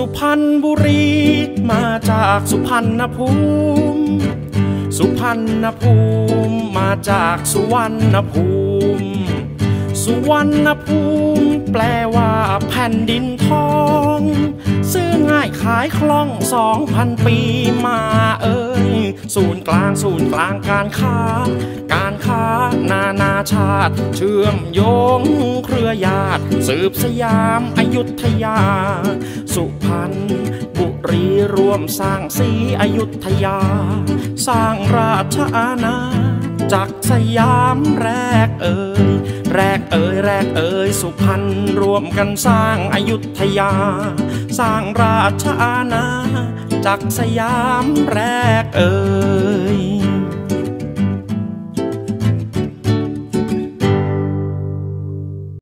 สุพรรณบุรีมาจากสุพรรณภูมิ สุพรรณภูมิมาจากสุวรรณภูมิ สุวรรณภูมิแปลว่าแผ่นดินทอง ซื้อง่ายขายคล่องสองพันปีมาเอ้ยศูนย์กลางศูนย์กลางการค้า การค้า นานาชาติ เชื่อมโยงเครือญาติ สืบสยามอยุธยา สุพรรณบุรีรวมสร้างสีอยุธยา สร้างราชอาณาจักรสยามแรกเอ่ยแรกเอ่ยแรกเอ่ยสุพรรณรวมกันสร้างอยุธยา สร้างราชอาณาจักรสยามแรกเอ่ย